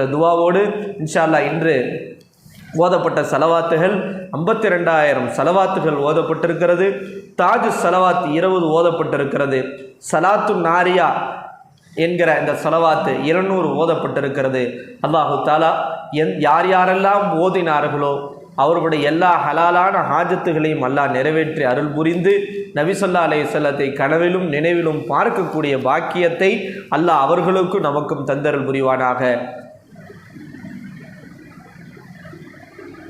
என்ற துவாவோடு இன்ஷால்லா இன்று ஓதப்பட்ட செலவாத்துகள் ஐம்பத்தி ரெண்டாயிரம் செலவாத்துகள் ஓதப்பட்டிருக்கிறது. தாஜு செலவாத்து இருபது ஓதப்பட்டிருக்கிறது. சலாத்து நாரியா என்கிற இந்த செலவாத்து இருநூறு ஓதப்பட்டிருக்கிறது. அல்லாஹு தாலா என் யார் யாரெல்லாம் ஓதினார்களோ அவர்களுடைய எல்லா ஹலாலான ஹாஜத்துகளையும் அல்லாஹ் நிறைவேற்றி அருள் புரிந்து நபிசல்லா அலைஹிஸ்ஸல்லத்தை கனவிலும் நினைவிலும் பார்க்கக்கூடிய பாக்கியத்தை அல்லாஹ் அவர்களுக்கும் நமக்கும் தந்தருள் புரிவானாக.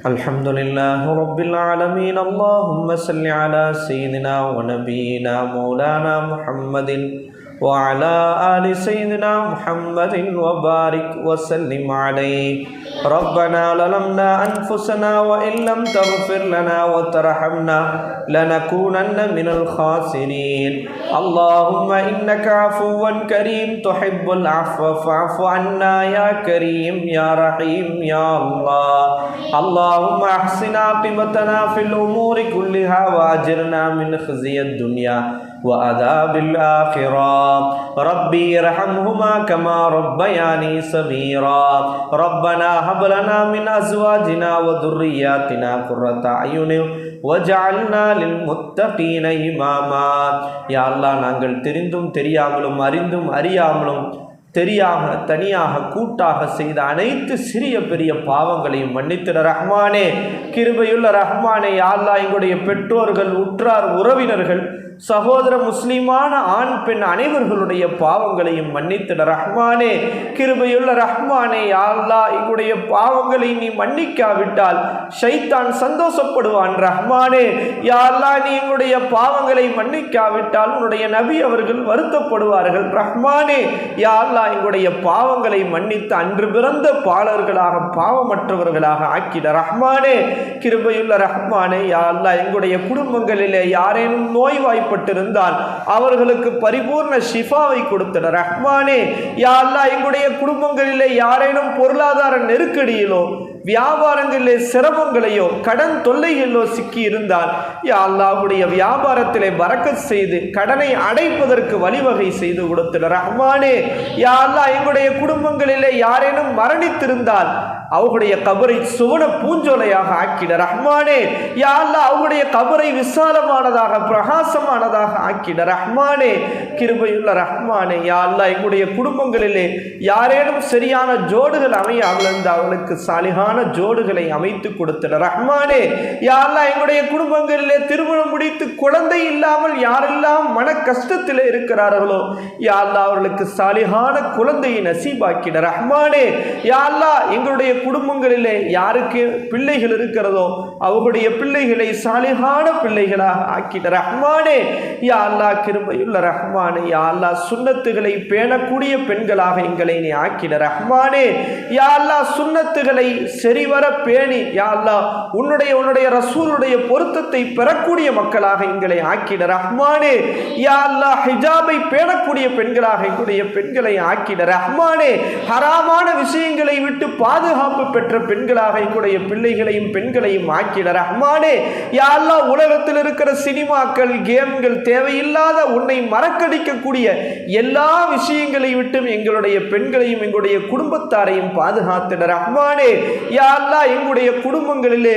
الحمد لله رب العالمين. اللهم صل على سيدنا ونبينا مولانا محمد وعلى آل سيدنا محمد وبارك وسلم عليه. ربنا ظلمنا أنفسنا وإن لم تغفر لنا وترحمنا لنكونن من الخاسرين. اللهم إنك عفو كريم تحب العفو فاعف عنا يا كريم يا رحيم يا الله. اللهم أحسن عاقبتنا في الأمور كلها وأجرنا من خزي الدنيا. وعذاب الآخرة ربي ارحمهما كما ربياني صغيرا ربنا هب لنا من أزواجنا وذرياتنا قرة أعين وجعلنا للمتقين إماما يا الله நாங்கள் தெரிந்தும் தெரியாமலும் அறிந்தும் அறியாமலும் தெரியாக தனியாக கூட்டாக செய்த அனைத்து சிறிய பெரிய பாவங்களையும் மன்னித்திட ரஹ்மானே கிருபையுள்ள ரஹ்மானே யா அல்லாஹ் எங்களுடைய பெற்றோர்கள் உற்றார் உறவினர்கள் சகோதர முஸ்லிமான ஆண் பெண் அனைவர்களுடைய பாவங்களையும் மன்னித்திட ரஹ்மானே. கிருபையுள்ள ரஹ்மானே யா அல்லாஹ் எங்களுடைய பாவங்களை நீ மன்னிக்காவிட்டால் ஷைத்தான் சந்தோஷப்படுவான் ரஹ்மானே. யா நீ எங்களுடைய பாவங்களை மன்னிக்காவிட்டால் உன்னுடைய நபி அவர்கள் வருத்தப்படுவார்கள் ரஹ்மானே. யா எங்களுடைய பாவங்களை மன்னித்து அன்று பிறந்த பாலர்களாக பாவமற்றவர்களாக ஆக்கிட ரஹ்மானே. கிருபையுள்ள ரஹ்மானே யா எங்களுடைய குடும்பங்களிலே யாரேனும் நோய்வாய்ப்பட்டிருந்தால் அவர்களுக்கு பரிபூர்ண ஷிஃபாவை கொடுத்தனர் ரஹ்மானே யா எங்களுடைய குடும்பங்களிலே யாரேனும் பொருளாதார நெருக்கடியிலோ வியாபாரங்களிலே சிரமங்களையோ கடன் தொல்லைகளிலோ சிக்கி இருந்தால் யா அல்லாஹ்வுடைய வியாபாரத்திலே வரக்க செய்து கடனை அடைப்பதற்கு வழிவகை செய்து கொடுத்தனர் ரஹ்மானே யா அல்லா எங்களுடைய குடும்பங்களிலே யாரேனும் மரணித்திருந்தால் அவர்களுடைய கபரை சுவன பூஞ்சோலையாக ஆக்கிட ரஹ்மானே யா அவருடைய கபரை விசாலமானதாக பிரகாசமானதாக ஆக்கிட ரஹ்மானே கிருபையுள்ள ரஹ்மானே யா எங்களுடைய குடும்பங்களிலே யாரேனும் சரியான ஜோடுகள் அமைய இருந்து அவளுக்கு சாலிகான ஜோடுகளை அமைத்து கொடுத்திட ரஹ்மானே. யா எங்களுடைய குடும்பங்களிலே திருமணம் முடித்து குழந்தை இல்லாமல் யாரெல்லாம் மன கஷ்டத்திலே இருக்கிறார்களோ யா அவர்களுக்கு சாலிகான குழந்தையை நசீபாக்கிட ரஹ்மானே. யா எங்களுடைய குடும்பங்களிலே யாருக்கு பிள்ளைகள் இருக்கிறதோ அவர்களுடைய பிள்ளைகளை சாலிகான பிள்ளைகளாக ஆக்கிட ரஹ்மானே யா அல்லா கிருபையுள்ள ரஹ்மானே யா அல்லா சுண்ணத்துகளை பேணக்கூடிய பெண்களாக எங்களை நீ ஆக்கிட ரஹ்மானே. யா அல்லா சுண்ணத்துகளை சரிவர பேணி யா அல்லா உன்னுடைய உன்னுடைய ரசூலுடைய பொருத்தத்தை பெறக்கூடிய மக்களாக எங்களை ஆக்கிட ரஹ்மானே. யா அல்லா ஹிஜாபை பேணக்கூடிய பெண்களாக எங்களுடைய பெண்களை ஆக்கிட ரஹ்மானே. ஹராமான விஷயங்களை விட்டு பாதுகாப்பு பெற்ற பெண்களாக எங்களுடைய பிள்ளைகளையும் பெண்களையும் ஆக்கிட ரஹ்மானே யாரெல்லாம் உலகத்தில் இருக்கிற சினிமாக்கள் கேம்கள் தேவையில்லாத உன்னை மறக்கடிக்கக்கூடிய எல்லா விஷயங்களை விட்டும் எங்களுடைய பெண்களையும் எங்களுடைய குடும்பத்தாரையும் பாதுகாத்திட ரஹ்மானே யாரெல்லாம் எங்களுடைய குடும்பங்களிலே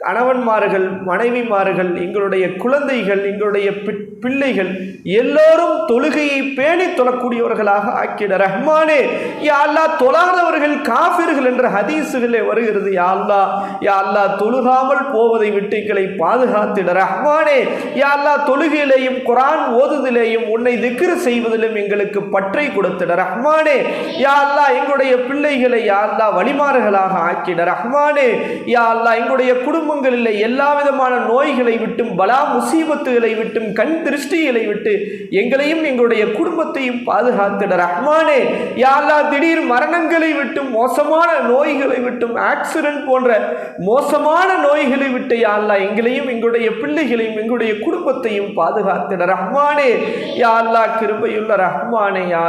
கணவன்மார்கள் மனைவிமார்கள் எங்களுடைய குழந்தைகள் எங்களுடைய பி- பிள்ளைகள் எல்லோரும் தொழுகையை பேணி தொழக்கூடியவர்களாக ஆக்கிட ரஹ்மானே. யா அல்லா தொழாதவர்கள் காஃபிர்கள் என்ற ஹதீஸுகளே வருகிறது. யா அல்லா யா அல்லாஹ் தொழுகாமல் போவதை விட்டு எங்களை பாதுகாத்திட ரஹ்மானே. யா அல்லா தொழுகையிலேயும் குரான் ஓதுதிலேயும் உன்னை திக்ரு செய்வதிலும் எங்களுக்கு பற்றை கொடுத்திட ரஹ்மானே. யா அல்லாஹ் எங்களுடைய பிள்ளைகளை யா அல்லா வழிமாறுகளாக ஆக்கிட ரஹ்மானே. யா அல்லாஹ் எங்களுடைய குடும்ப குடும்பங்களில் எல்லா விதமான நோய்களை விட்டும் பலா முசீபத்துகளை விட்டும் கண் திருஷ்டிகளை விட்டு எங்களையும் எங்களுடைய குடும்பத்தையும் பாதுகாத்திட ரஹ்மானே. யாரா திடீர் மரணங்களை விட்டும் மோசமான நோய்களை விட்டும் ஆக்சிடென்ட் போன்ற மோசமான நோய்களை விட்டு யா எங்களையும் எங்களுடைய பிள்ளைகளையும் எங்களுடைய குடும்பத்தையும் பாதுகாத்திட ரஹ்மானே. யா கிருபையுள்ள ரஹ்மானே யா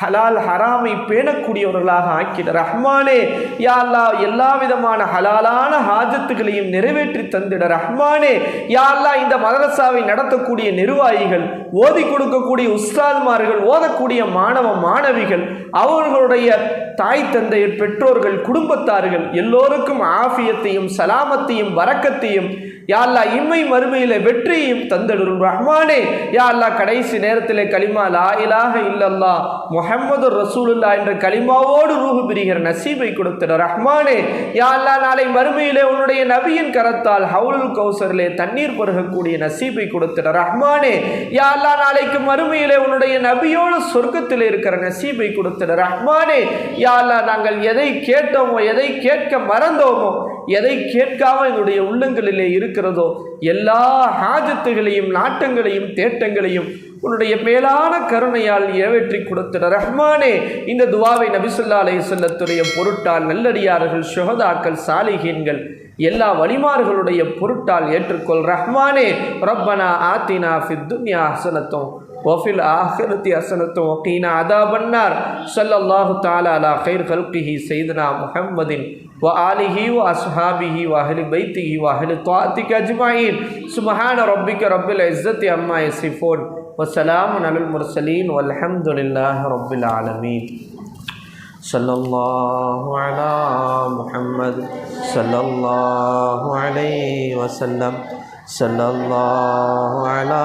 ஹலால் ஹராமை பேணக்கூடியவர்களாக ஆக்கிட ரஹ்மானே. யா எல்லா விதமான ஹலாலான ஹாஜத்துகளையும் அனைத்தையும் நிறைவேற்றி தந்திட ரஹ்மானே. யாரெல்லாம் இந்த மதரசாவை நடத்தக்கூடிய நிர்வாகிகள் ஓதி கொடுக்கக்கூடிய உஸ்தாத்மார்கள் ஓதக்கூடிய மாணவ மாணவிகள் அவர்களுடைய தாய் தந்தையர் பெற்றோர்கள் குடும்பத்தார்கள் எல்லோருக்கும் ஆஃபியத்தையும் சலாமத்தையும் வரக்கத்தையும் யா அல்லா இம்மை மறுமையில் வெற்றியையும் தந்தடும் ரஹ்மானே. யா அல்லா கடைசி நேரத்தில் கலிமா லா இலாக இல்லல்லா முஹம்மது ரசூலுல்லா என்ற கலிமாவோடு ரூஹு பிரிகிற நசீபை கொடுத்திட ரஹ்மானே. யா அல்லா நாளை மறுமையிலே உன்னுடைய நபியின் கரத்தால் ஹவுலுல் கௌசரிலே தண்ணீர் பருகக்கூடிய நசீபை கொடுத்திட ரஹ்மானே. யா அல்லா நாளைக்கு மறுமையிலே உன்னுடைய நபியோடு சொர்க்கத்தில் இருக்கிற நசீபை கொடுத்திட ரஹ்மானே. யா அல்லா நாங்கள் எதை கேட்டோமோ எதை கேட்க மறந்தோமோ எதை கேட்காம என்னுடைய உள்ளங்களிலே இருக்கிறதோ எல்லா ஹாஜத்துகளையும் நாட்டங்களையும் தேட்டங்களையும் உன்னுடைய மேலான கருணையால் நிறைவேற்றி கொடுத்திட ரஹ்மானே இந்த துவாவை நபிசுல்லா அலைஹி செல்லத்துடைய பொருட்டால் நல்லடியார்கள் சுகதாக்கள் சாலிகீன்கள் எல்லா வழிமார்களுடைய பொருட்டால் ஏற்றுக்கொள். ரஹ்மானே ரப்பனா ஆத்தினா ஃபித் துன்யா ஹசனத்தும் وفي الآخرة حسنة وقينا عذاب النار. صلى الله تعالى على خير خلقه سيدنا محمد وآله وأصحابه وأهل بيته وأهل طاعتك أجمعين. سبحان ربك رب العزة عما يصفون وسلام على المرسلين والحمد لله رب العالمين. صلى الله على محمد. صلى الله عليه وسلم. صلى الله على